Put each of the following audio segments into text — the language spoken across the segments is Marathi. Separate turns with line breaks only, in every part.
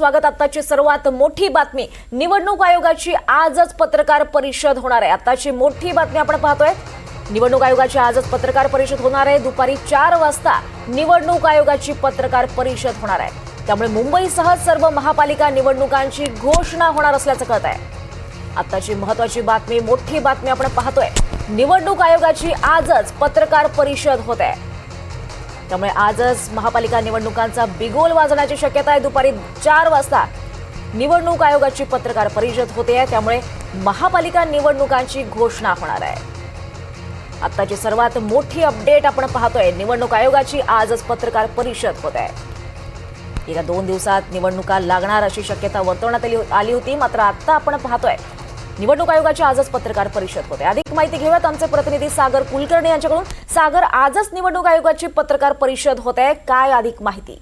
स्वागत. आताची सर्वात मोठी बातमी. निवडणूक आयोगाची आजच पत्रकार परिषद होणार आहे. आताची मोठी बातमी आपण पाहतोय. निवडणूक आयोगाची आजच पत्रकार परिषद होणार आहे. दुपारी चार वाजता निवडणूक आयोगाची पत्रकार परिषद होणार आहे. त्यामुळे मुंबईसह सर्व महापालिका निवडणुकांची घोषणा होणार असल्याचं कळत आहे. आताची महत्वाची बातमी मोठी बातमी आपण पाहतोय. निवडणूक आयोगाची आजच पत्रकार परिषद होत आहे. त्यामुळे आजच महापालिका निवडणुकांचा बिगोल वाजण्याची शक्यता आहे. दुपारी चार वाजता निवडणूक आयोगाची पत्रकार परिषद होते. आहे त्यामुळे महापालिका निवडणुकांची घोषणा होणार आहे. आत्ताची सर्वात मोठी अपडेट आपण पाहतोय. निवडणूक आयोगाची आजच पत्रकार परिषद होत आहे. गेल्या दोन दिवसात निवडणुका लागणार अशी शक्यता वर्तवण्यात आली आली होती. मात्र आत्ता आपण पाहतोय निवडणूक आयोगाची आजच पत्रकार परिषद होते. अधिक माहिती घेऊयात आमचे प्रतिनिधी सागर कुलकर्णी यांच्याकडून. सागर आजच निवडणूक आयोगाची पत्रकार परिषद होत. आहे काय अधिक माहिती?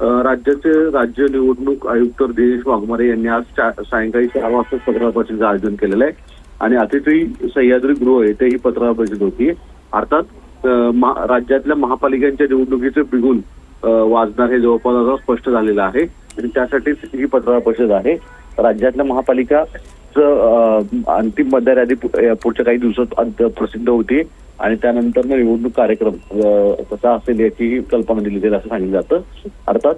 राज्याचे राज्य निवडणूक आयुक्त दिनेश वाघमारे यांनी आज सायंकाळी चार वाजता पत्रकार परिषदेचं आयोजन केलेलं आहे. आणि अतिथी सह्याद्री गृह येथे ही पत्रकार परिषद होती. अर्थात राज्यातल्या महापालिकांच्या निवडणुकीचे बिगुल वाजणार हे जवळपास स्पष्ट झालेलं आहे. आणि त्यासाठीच ही पत्रकार परिषद आहे. राज्यातल्या महापालिका अ, अंतिम मतदार यादी पुढच्या काही दिवसात अंत- प्रसिद्ध होती. आणि त्यानंतर निवडणूक कार्यक्रम कसा असेल याची कल्पना दिली जाईल असं सांगितलं जातं. अर्थात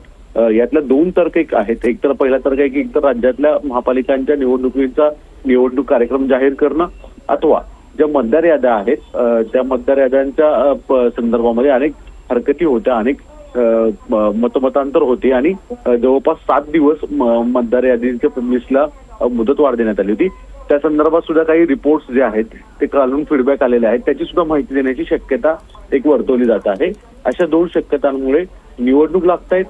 यातल्या दोन तर्क एक आहेत. एक तर पहिला तर्क आहे की एक तर राज्यातल्या महापालिकांच्या निवडणुकीचा निवडणूक कार्यक्रम जाहीर करणं अथवा ज्या मतदार याद्या आहेत त्या मतदार याद्यांच्या संदर्भामध्ये अनेक हरकती होत्या अनेक मतमतांतर होते. आणि जवळपास सात दिवस मतदार यादीच्या लिस्टला मुदतवाढ देण्यात आली होती. त्या संदर्भात सुद्धा काही रिपोर्ट्स जे आहेत ते काढून फीडबॅक आलेले आहेत. त्याची सुद्धा माहिती देण्याची शक्यता एक वर्तवली जात आहे. अशा दोन शक्यतांमुळे निवडणूक लागतायत.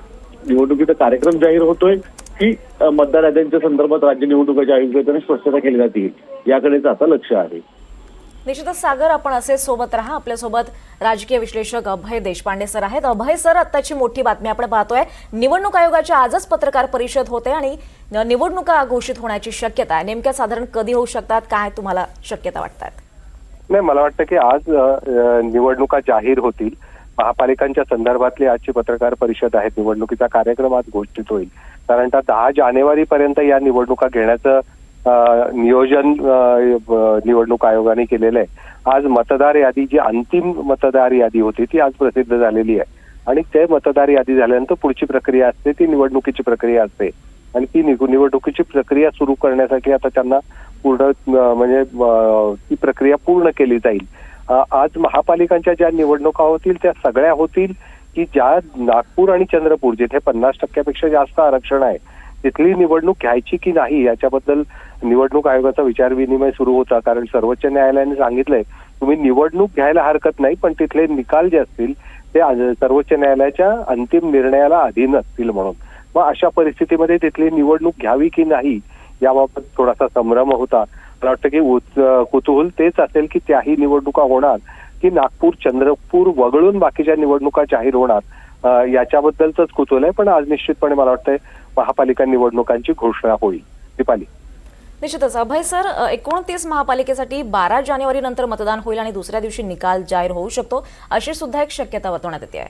निवडणुकीचा कार्यक्रम जाहीर होतोय. की मतदार याद्यांच्या संदर्भात राज्य निवडणुकाच्या आयोगाने स्पष्टता केली जाते. याकडेच आता लक्ष आहे.
निश्चितच सागर आपण असे सोबत राहा. आपल्यासोबत राजकीय विश्लेषक अभय देशपांडे सर आहेत. अभय सर आत्ताची मोठी बातमी आपण पाहतोय. निवडणूक आयोगाची आजच पत्रकार परिषद होते आणि निवडणुका घोषित होण्याची शक्यता आहे. नेमक्या साधारण कधी होऊ शकतात? काय तुम्हाला शक्यता वाटतात?
नाही मला वाटतं की आज निवडणुका जाहीर होतील. महापालिकांच्या संदर्भातली आजची पत्रकार परिषद आहे. निवडणुकीचा कार्यक्रम आज घोषित होईल. साधारणतः दहा जानेवारी पर्यंत या निवडणुका घेण्याचं नियोजन निवडणूक आयोगाने केलेलं आहे. आज मतदार यादी जी अंतिम मतदार यादी होती ती आज प्रसिद्ध झालेली आहे. आणि ते मतदार यादी झाल्यानंतर पुढची प्रक्रिया असते ती निवडणुकीची प्रक्रिया असते. आणि ती निवडणुकीची प्रक्रिया सुरू करण्यासाठी आता त्यांना पूर्ण म्हणजे ती प्रक्रिया पूर्ण केली जाईल. आज महापालिकांच्या ज्या निवडणुका होतील त्या सगळ्या होतील की ज्या नागपूर आणि चंद्रपूर जिथे पन्नास टक्क्यापेक्षा जास्त आरक्षण आहे तिथली निवडणूक घ्यायची की नाही याच्याबद्दल निवडणूक आयोगाचा विचार विनिमय सुरू होता. कारण सर्वोच्च न्यायालयाने सांगितलंय तुम्ही निवडणूक घ्यायला हरकत नाही पण तिथले निकाल जे असतील ते सर्वोच्च न्यायालयाच्या अंतिम निर्णयाला अधीन असतील म्हणून. मग अशा परिस्थितीमध्ये तिथली निवडणूक घ्यावी की नाही याबाबत थोडासा संभ्रम होता. मला वाटतं की उत- कुतूहल तेच असेल की त्याही निवडणुका होणार की नागपूर चंद्रपूर वगळून बाकीच्या निवडणुका जाहीर होणार. याच्याबद्दलच कुतूहल आहे पण आज निश्चितपणे मला वाटतंय महापालिका निवडणुकांची घोषणा होईल. दीपाली.
निश्चितच. अभय सर एकोणतीस महापालिकेसाठी बारा जानेवारी नंतर मतदान होईल आणि दुसऱ्या दिवशी निकाल जाहीर होऊ शकतो अशी सुद्धा एक शक्यता वर्तवण्यात येते. आहे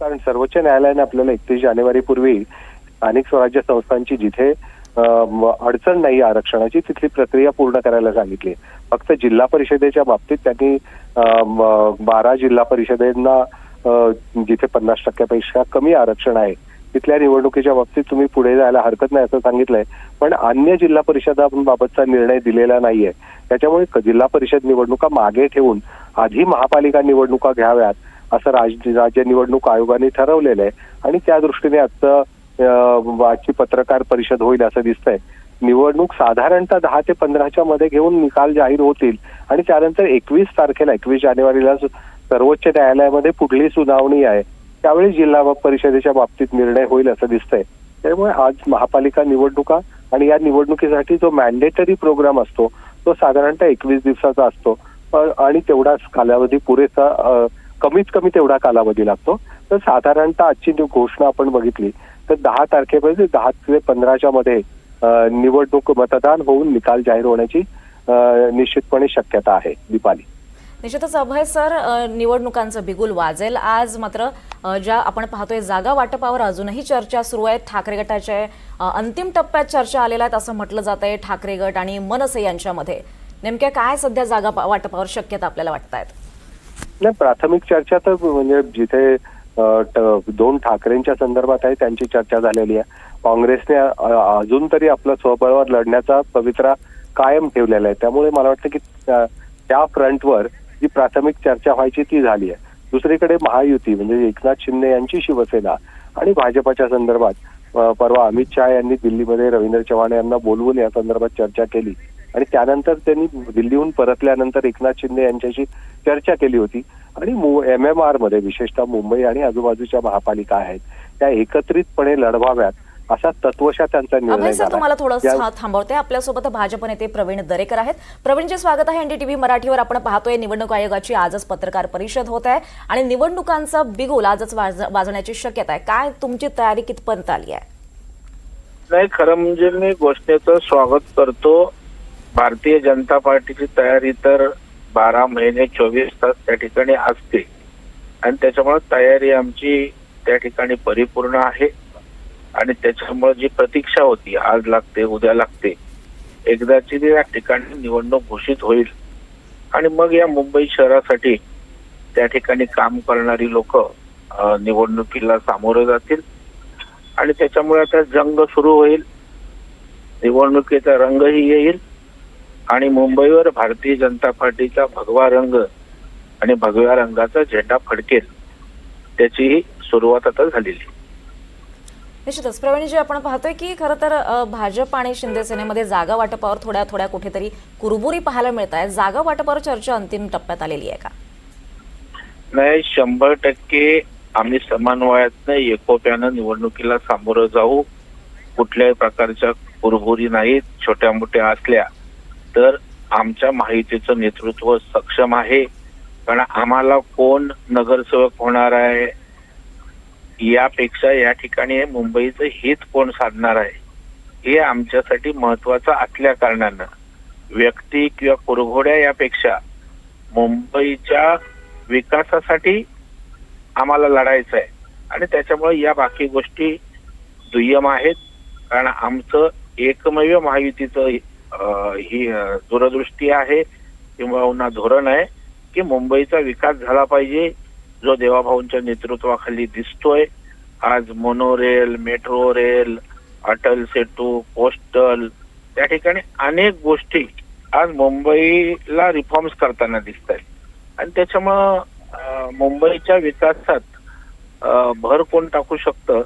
कारण सर्वोच्च न्यायालयाने आपल्याला एकतीस जानेवारी पूर्वी स्थानिक स्वराज्य संस्थांची जिथे अडचण नाही आरक्षणाची तिथली प्रक्रिया पूर्ण करायला सांगितली. फक्त जिल्हा परिषदेच्या बाबतीत त्यांनी बारा जिल्हा परिषदेना जिथे पन्नास टक्क्यापेक्षा कमी आरक्षण आहे तिथल्या निवडणुकीच्या बाबतीत तुम्ही पुढे जायला हरकत नाही असं सांगितलंय. पण अन्य जिल्हा परिषदाबाबतचा निर्णय दिलेला नाहीये. त्याच्यामुळे क- जिल्हा परिषद निवडणुका मागे ठेवून आधी महापालिका निवडणुका घ्याव्यात असं राज राज्य निवडणूक आयोगाने ठरवलेलं आहे आणि त्या दृष्टीने आजचं आजची पत्रकार परिषद होईल असं दिसतंय. निवडणूक साधारणतः दहा ते पंधराच्या मध्ये घेऊन निकाल जाहीर होतील. आणि त्यानंतर एकवीस तारखेला एकवीस जानेवारीला सर्वोच्च न्यायालयामध्ये पुढली सुनावणी आहे. त्यावेळी जिल्हा परिषदेच्या बाबतीत निर्णय होईल असं दिसतंय. त्यामुळे आज महापालिका निवडणुका आणि या निवडणुकीसाठी जो मॅन्डेटरी प्रोग्राम असतो तो साधारणतः एकवीस दिवसाचा असतो. आणि तेवढाच कालावधी पुरेसा कमीत कमी तेवढा कालावधी लागतो. तर साधारणतः आजची जी घोषणा आपण बघितली तर दहा तारखेपर्यंत दहा ते पंधराच्या मध्ये निवडणूक मतदान होऊन निकाल जाहीर होण्याची निश्चितपणे शक्यता आहे दीपाली.
निश्चितच अभय सर निवडणुकांचं बिगुल वाजेल. आज मात्र ज्या आपण पाहतोय जागा वाटपावर अजूनही चर्चा सुरू आहेत. ठाकरे गटाच्या अंतिम टप्प्यात चर्चा आलेल्या आहेत असं म्हटलं जात आहे ठाकरे गट आणि मनसे यांच्यामध्ये. नेमक्या काय सध्या जागा वाटपावर शक्यता आपल्याला वाटतायत?
नाही प्राथमिक चर्चा तर म्हणजे जिथे ट- दोन ठाकरेंच्या संदर्भात आहे त्यांची चर्चा झालेली आहे. काँग्रेसने अजून तरी आपलं स्वबळावर लढण्याचा पवित्रा कायम ठेवलेला आहे. त्यामुळे मला वाटतं की त्या- त्या फ्रंटवर जी प्राथमिक चर्चा व्हायची ती झाली आहे. दुसरीकडे महायुती म्हणजे एकनाथ शिंदे यांची शिवसेना आणि भाजपाच्या संदर्भात परवा अमित शहा यांनी दिल्लीमध्ये रवींद्र चव्हाण यांना बोलवून या संदर्भात चर्चा केली. आणि त्यानंतर त्यांनी दिल्लीहून परतल्यानंतर एकनाथ शिंदे यांच्याशी चर्चा केली होती. आणि एम एम आरमध्ये विशेषतः मुंबई आणि आजूबाजूच्या महापालिका आहेत त्या एकत्रितपणे लढवाव्यात. असा तत्वशा त्यांचा निर्णय
सर तुम्हाला थोडं थांबवते. आपल्यासोबत भाजप नेते प्रवीण दरेकर आहेत. प्रवीणचे स्वागत आहे एनडीटीव्ही मराठीवर. आपण पाहतोय निवडणूक आयोगाची आजच पत्रकार परिषद होत आहे आणि निवडणुकांचा बिगुल आजच वाज- वाजण्याची शक्यता आहे. काय तुमची तयारी कितपर्यंत आली आहे?
नाही खरं म्हणजे मी घोषणेचं स्वागत करतो. भारतीय जनता पार्टीची तयारी तर बारा महिने चोवीस तास त्या ठिकाणी असते. आणि त्याच्यामुळे तयारी आमची त्या ठिकाणी परिपूर्ण आहे. आणि त्याच्यामुळे जी प्रतीक्षा होती आज लागते उद्या लागते एकदाची ती या ठिकाणी निवडणूक घोषित होईल. आणि मग या मुंबई शहरासाठी त्या ठिकाणी काम करणारी लोक निवडणुकीला सामोरे जातील. आणि त्याच्यामुळे आता जंग सुरू होईल. निवडणुकीचा रंगही येईल. आणि मुंबईवर भारतीय जनता पार्टीचा भगवा रंग आणि भगव्या रंगाचा झेंडा फडकेल त्याचीही सुरुवात आता झालेली.
निश्चितच. प्रवीणजी आपण पाहतोय की खरं तर भाजप आणि शिंदेसेनेमध्ये जागा वाटपावर थोड्या थोड्या कुठेतरी कुरबुरी पाहायला मिळत आहे. जागा वाटपावर चर्चा अंतिम टप्प्यात आलेली आहे का?
नाही शंभर टक्के आम्ही समान वयातनं एकोप्यानं निवडणुकीला सामोरं जाऊ. कुठल्याही प्रकारच्या कुरबुरी नाहीत छोट्या मोठ्या असल्या. तर आमच्या माहितीचं नेतृत्व सक्षम आहे. कारण आम्हाला कोण नगरसेवक होणार आहे यापेक्षा या ठिकाणी मुंबईचं हित कोण साधणार आहे? हे आमच्यासाठी महत्वाचं असल्या कारणानं. व्यक्ती किंवा कुरघोड्या यापेक्षा मुंबईच्या विकासासाठी आम्हाला लढायचं आहे. आणि त्याच्यामुळे या बाकी गोष्टी दुय्यम आहेत. कारण आमचं एकमेव महायुतीचं ही दूरदृष्टी आहे किंवा धोरण आहे की मुंबईचा विकास झाला पाहिजे. जो देवाभाऊंच्या नेतृत्वाखाली दिसतोय. आज monorail metro rail Atal Setu postal त्या ठिकाणी अनेक गोष्टी आज मुंबईला रिफॉर्म्स करताना दिसत आहेत आणि त्याच्यामुळं मुंबईच्या विकासात भर कोण टाकू शकतं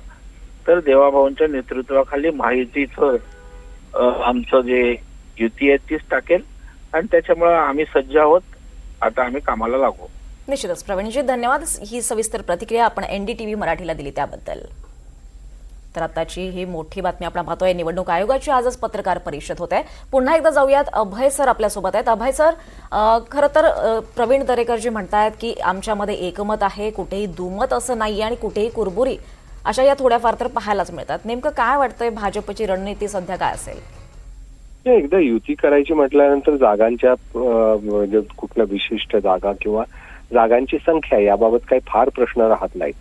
तर देवाभाऊंच्या नेतृत्वाखाली माहितीचं आमचं जे युती आहे तीच टाकेल. आणि त्याच्यामुळं आम्ही सज्ज आहोत. आता आम्ही कामाला लागू.
निश्चितच. प्रवीणजी धन्यवाद. ही सविस्तर प्रतिक्रिया आपण एनडीटीव्ही मराठीला दिली त्याबद्दल. तर आताची ही मोठी बातमी आपण पाहतोय. निवडणूक आयोगाची आजच पत्रकार परिषद होत. आहे पुन्हा एकदा जाऊयात. अभय सर आपल्यासोबत आहेत. अभय सर खर खरं तर प्रवीण प्रवीण दरेकरजी म्हणतायत की आमच्यामध्ये एकमत आहे कुठेही दुमत असं नाही आणि कुठेही कुरबुरी अशा या थोड्याफार तर पाहायलाच मिळतात. नेमकं काय वाटतंय? भाजपची रणनीती सध्या काय असेल?
एकदा युती करायची म्हटल्यानंतर जागांच्या म्हणजे कुठल्या विशिष्ट जागा किंवा जागांची संख्या याबाबत काही फार प्रश्न राहत नाहीत.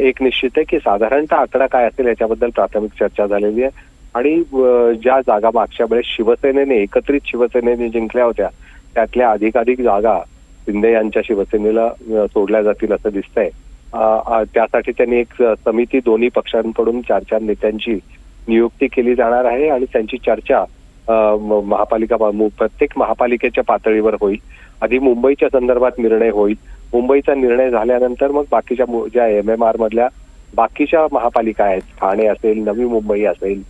एक निश्चित आहे की साधारणतः आकडा काय असेल याच्याबद्दल प्राथमिक चर्चा झालेली आहे. आणि ज्या जागा मागच्या वेळेस शिवसेनेने एकत्रित शिवसेनेने जिंकल्या होत्या त्यातल्या अधिकाधिक जागा शिंदे यांच्या शिवसेनेला सोडल्या जातील असं दिसतंय. त्यासाठी त्यांनी एक समिती दोन्ही पक्षांकडून चार चार नेत्यांची नियुक्ती केली जाणार आहे आणि त्यांची चर्चा महापालिका प्रत्येक महापालिकेच्या पातळीवर होईल. आधी मुंबईच्या संदर्भात निर्णय होईल. मुंबईचा निर्णय झाल्यानंतर मग बाकीच्या ज्या एम एम आर मधल्या बाकीच्या महापालिका आहेत ठाणे असेल नवी मुंबई असेल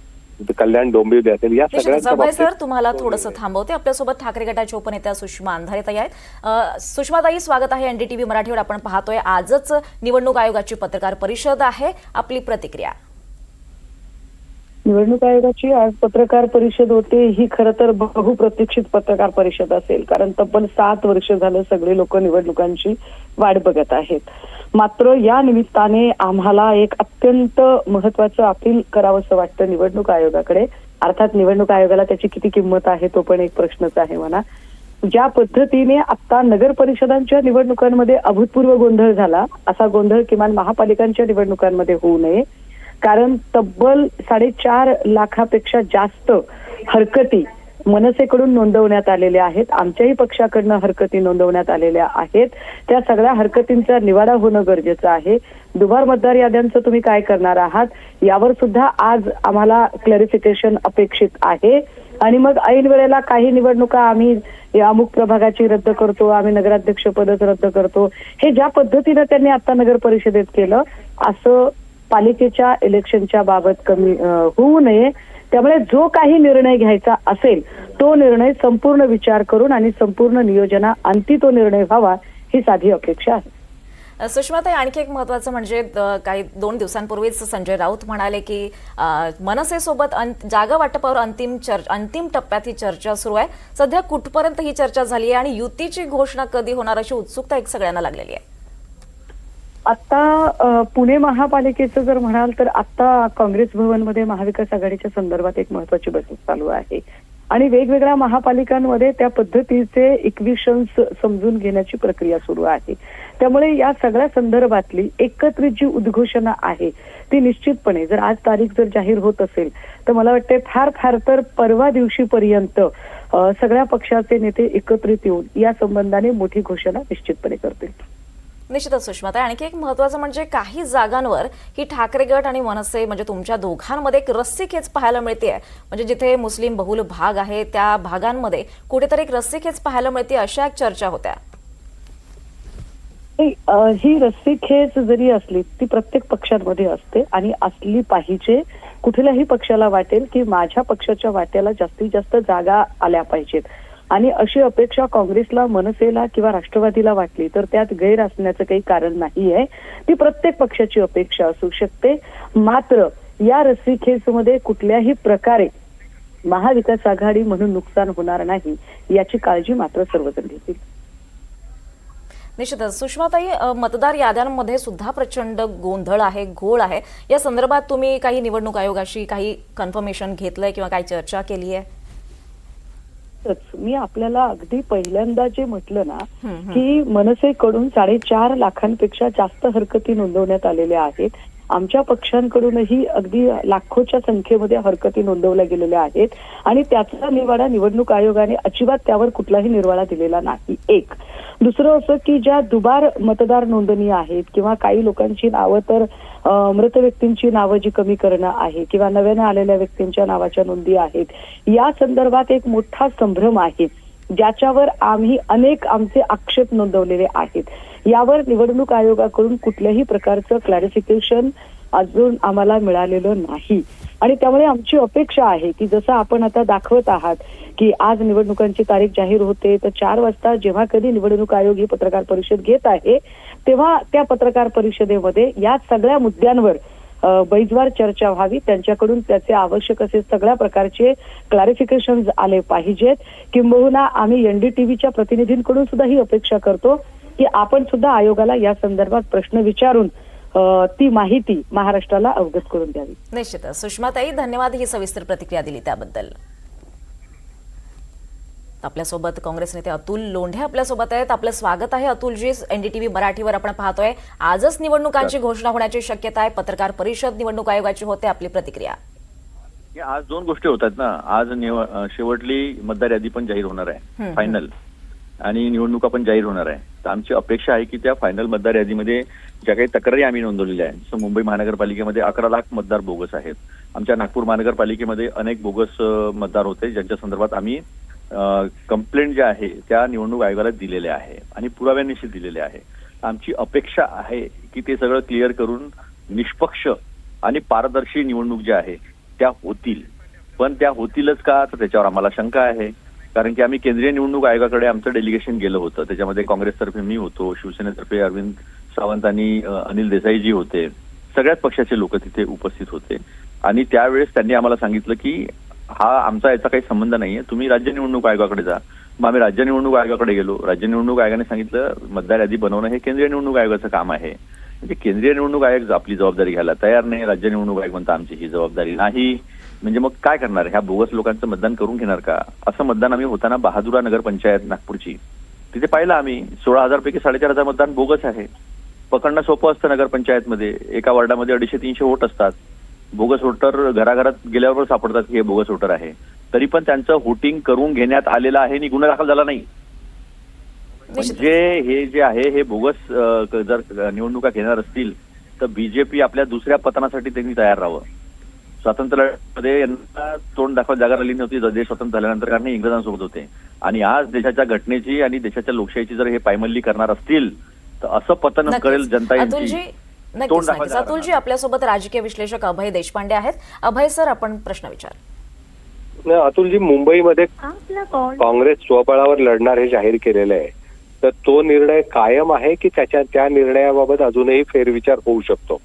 कल्याण डोंबिवली असेल या
अभय सर तुम्हाला थोडंसं
निर्णय.
थांबवते. आपल्यासोबत ठाकरे गटाच्या उपनेत्या सुषमा अंधारे ताई आहेत सुषमाताई स्वागत आहे एनडीटीव्ही मराठीवर. आपण पाहतोय आजच निवडणूक आयोगाची पत्रकार परिषद आहे. आपली प्रतिक्रिया.
निवडणूक आयोगाची आज पत्रकार परिषद होते. ही खरं तर बहुप्रतीक्षित पत्रकार परिषद असेल. कारण तब्बल सात वर्ष झालं सगळे लोक निवडणुकांची वाट बघत आहेत. मात्र या निमित्ताने आम्हाला एक अत्यंत महत्वाचं अपील करावंसं वाटतं निवडणूक आयोगाकडे. अर्थात निवडणूक आयोगाला त्याची किती किंमत आहे तो पण एक प्रश्नच आहे म्हणा. ज्या पद्धतीने आता नगर परिषदांच्या निवडणुकांमध्ये अभूतपूर्व गोंधळ झाला असा गोंधळ किमान महापालिकांच्या निवडणुकांमध्ये होऊ नये. कारण तब्बल साडेचार लाखापेक्षा जास्त हरकती मनसेकडून नोंदवण्यात आलेल्या आहेत. आमच्याही पक्षाकडनं हरकती नोंदवण्यात आलेल्या आहेत. त्या सगळ्या हरकतींचा निवाडा होणं गरजेचं आहे. दुबार मतदार याद्यांचं तुम्ही काय करणार आहात? यावर सुद्धा आज आम्हाला क्लॅरिफिकेशन अपेक्षित आहे. आणि मग ऐन वेळेला काही निवडणुका आम्ही या अमुक प्रभागाची रद्द करतो आम्ही नगराध्यक्ष पदच रद्द करतो. हे ज्या पद्धतीनं त्यांनी आता नगर परिषदेत केलं असं पालिकेच्या इलेक्शनच्या बाबत कमी होऊ नये. त्यामुळे जो काही निर्णय घ्यायचा असेल तो निर्णय संपूर्ण विचार करून आणि संपूर्ण नियोजना अंती तो निर्णय व्हावा ही साधी अपेक्षा आहे.
सुषमाताई आणखी एक महत्वाचं म्हणजे काही दोन दिवसांपूर्वीच संजय राऊत म्हणाले की मनसेसोबत अं- जागा वाटपावर अंतिम चर्च अंतिम टप्प्यात ही चर्चा सुरू आहे. सध्या कुठपर्यंत ही चर्चा झाली आहे आणि युतीची घोषणा कधी होणार अशी उत्सुकता एक सगळ्यांना लागलेली आहे?
आता पुणे महापालिकेचं जर म्हणाल तर आता काँग्रेस भवनमध्ये महाविकास आघाडीच्या संदर्भात एक महत्वाची बैठक चालू आहे. आणि वेगवेगळ्या महापालिकांमध्ये त्या पद्धतीचे इक्विशन्स समजून घेण्याची प्रक्रिया सुरू आहे. त्यामुळे या सगळ्या संदर्भातली एकत्रित जी उद्घोषणा आहे ती निश्चितपणे जर आज तारीख जर जाहीर होत असेल तर मला वाटते फार फार तर परवा दिवशीपर्यंत सगळ्या पक्षाचे नेते एकत्रित येऊन या संबंधाने मोठी घोषणा निश्चितपणे करतील.
निश्चितच सुषमाताई आणखी एक महत्वाचं म्हणजे काही जागांवर ही ठाकरे गट आणि मनसे म्हणजे तुमच्या दोघांमध्ये एक रस्सीखेच पाहायला मिळते म्हणजे जिथे मुस्लिम बहुल भाग आहे त्या भागांमध्ये कुठेतरी एक रस्सीखेच पाहायला मिळते अशा एक चर्चा होत्या.
ही रस्सी खेच जरी असली ती प्रत्येक पक्षांमध्ये असते आणि असली पाहिजे. कुठल्याही पक्षाला वाटेल की माझ्या पक्षाच्या वाट्याला जास्तीत जास्त जागा आल्या पाहिजेत. आणि अशी अपेक्षा काँग्रेसला मनसेला किंवा राष्ट्रवादीला वाटली तर त्यात गैर असण्याचं काही कारण नाही आहे ती प्रत्येक पक्षाची अपेक्षा असू शकते. मात्र या रस्सीखेचमध्ये कुठल्याही प्रकारे महाविकास आघाडी म्हणून नुकसान होणार नाही याची काळजी मात्र सर्वजण घेतील.
निश्चितच. सुषमाताई मतदार याद्यांमध्ये सुद्धा प्रचंड गोंधळ आहे घोळ आहे. या संदर्भात तुम्ही काही निवडणूक आयोगाशी काही कन्फर्मेशन घेतलंय किंवा काही चर्चा केली आहे
तच मी आपल्याला अगदी पहिल्यांदा जे म्हटलं ना. की मनसेकडून साडेचार लाखांपेक्षा जास्त हरकती नोंदवण्यात आलेल्या आहेत आमच्या पक्षांकडूनही अगदी लाखोच्या संख्येमध्ये हरकती नोंदवल्या गेलेल्या आहेत आणि त्याचा निवाडा निवडणूक आयोगाने अजिबात त्यावर कुठलाही निर्वाळा दिलेला नाही. एक. दुसरं असं की ज्या दुबार मतदार नोंदणी आहेत किंवा काही लोकांची नावं तर मृत व्यक्तींची नावं जी कमी करणं आहे किंवा नव्याने आलेल्या व्यक्तींच्या नावाच्या नोंदी आहेत या संदर्भात एक मोठा संभ्रम आहे. ज्याच्यावर आम्ही अनेक आमचे आक्षेप नोंदवलेले आहेत. यावर निवडणूक आयोगाकडून कुठल्याही प्रकारचं क्लॅरिफिकेशन अजून आम्हाला मिळालेलं नाही. आणि त्यामुळे आमची अपेक्षा आहे की जसं आपण आता दाखवत आहात की आज निवडणुकांची तारीख जाहीर होते तर चार वाजता जेव्हा कधी निवडणूक आयोग ही पत्रकार परिषद घेत आहे तेव्हा त्या पत्रकार परिषदेमध्ये या सगळ्या मुद्द्यांवर बैजवार चर्चा व्हावी. त्यांच्याकडून त्याचे आवश्यक असे सगळ्या प्रकारचे क्लॅरिफिकेशन आले पाहिजेत. किंबहुना आम्ही एनडीटीव्हीच्या प्रतिनिधींकडून सुद्धा ही अपेक्षा करतो की आपण सुद्धा आयोगाला या संदर्भात प्रश्न विचारून ती माहिती महाराष्ट्राला अवगत करून द्यावी.
निश्चितच. सुषमाताई धन्यवाद ही सविस्तर प्रतिक्रिया दिली त्याबद्दल. आपल्यासोबत काँग्रेस नेते अतुल लोंढे आपल्यासोबत आहेत. आपलं स्वागत आहे अतुलजी. एनडीटीव्ही मराठीवर आपण पाहतोय. आजच निवडणुकांची घोषणा होण्याची शक्यता आहे. पत्रकार परिषद निवडणूक आयोगाची होते. आपली प्रतिक्रिया.
आज दोन गोष्टी होतात ना. आज शेवटली मतदार यादी पण जाहीर होणार आहे. फायनल. आणि निवडणुका पण जाहीर होणार आहे. तर आमची अपेक्षा आहे की त्या फायनल मतदार यादीमध्ये ज्या काही तक्रारी आम्ही नोंदवलेल्या आहेत जसं मुंबई महानगरपालिकेमध्ये अकरा लाख मतदार बोगस आहेत. आमच्या नागपूर महानगरपालिकेमध्ये अनेक बोगस मतदार होते. ज्यांच्या संदर्भात आम्ही कंप्लेंट ज्या आहे त्या निवडणूक आयोगाला दिलेल्या आहे आणि पुराव्यानिशी दिलेल्या आहे. आमची अपेक्षा आहे की ते सगळं क्लिअर करून निष्पक्ष आणि पारदर्शी निवडणूक ज्या आहे त्या होतील. पण त्या होतीलच का? तर त्याच्यावर आम्हाला शंका आहे. कारण की आम्ही केंद्रीय निवडणूक आयोगाकडे आमचं डेलिगेशन गेलं होतं. त्याच्यामध्ये काँग्रेसतर्फे मी होतो शिवसेनेतर्फे अरविंद सावंत आणि अनिल देसाईजी होते. सगळ्याच पक्षाचे लोक तिथे उपस्थित होते. आणि त्यावेळेस त्यांनी आम्हाला सांगितलं की हा आमचा याचा काही संबंध नाहीये. तुम्ही राज्य निवडणूक आयोगाकडे जा. मग आम्ही राज्य निवडणूक आयोगाकडे गेलो. राज्य निवडणूक आयोगाने सांगितलं मतदार यादी बनवणं हे केंद्रीय निवडणूक आयोगाचं काम आहे. म्हणजे केंद्रीय निवडणूक आयोग आपली जबाबदारी घ्यायला तयार नाही राज्य निवडणूक आयोग म्हणता आमची ही जबाबदारी नाही. म्हणजे मग काय करणार? ह्या बोगस लोकांचं मतदान करून घेणार का? असं मतदान आम्ही होताना बहादुरा नगर पंचायत नागपूरची. तिथे पाहिलं आम्ही सोळा हजार पैकी साडेचार हजार मतदान बोगस आहे. पकडणं सोपं असतं नगरपंचायतमध्ये एका वॉर्डामध्ये अडीचशे तीनशे वोट असतात. बोगस वोटर घराघरात गेल्यावर सापडतात की हे बोगस वोटर आहे. तरी पण त्यांचं व्होटिंग करून घेण्यात आलेलं आहे आणि गुन्हा दाखल झाला नाही. म्हणजे हे जे आहे हे बोगस जर निवडणुका घेणार असतील तर बीजेपी आपल्या दुसऱ्या पतनासाठी त्यांनी तयार राहावं. स्वातंत्र्य लढ्यामध्ये यांना तोंड दाखवायला जागा राहिली नव्हती देश स्वतंत्र झाल्यानंतर कारण इंग्रजांसोबत होते. आणि आज देशाच्या घटनेची आणि देशाच्या लोकशाहीची जर हे पायमल्ली करणार असतील तर असं पतन करेल. जनता यांची.
नक्कीच अतुलजी आपल्यासोबत राजकीय विश्लेषक अभय देशपांडे आहेत. अभय सर आपण प्रश्न विचार.
अतुलजी मुंबईमध्ये काँग्रेस स्वबळावर लढणार हे जाहीर केलेलं आहे. तर तो निर्णय कायम आहे की त्याच्या त्या निर्णयाबाबत अजूनही फेरविचार होऊ शकतो?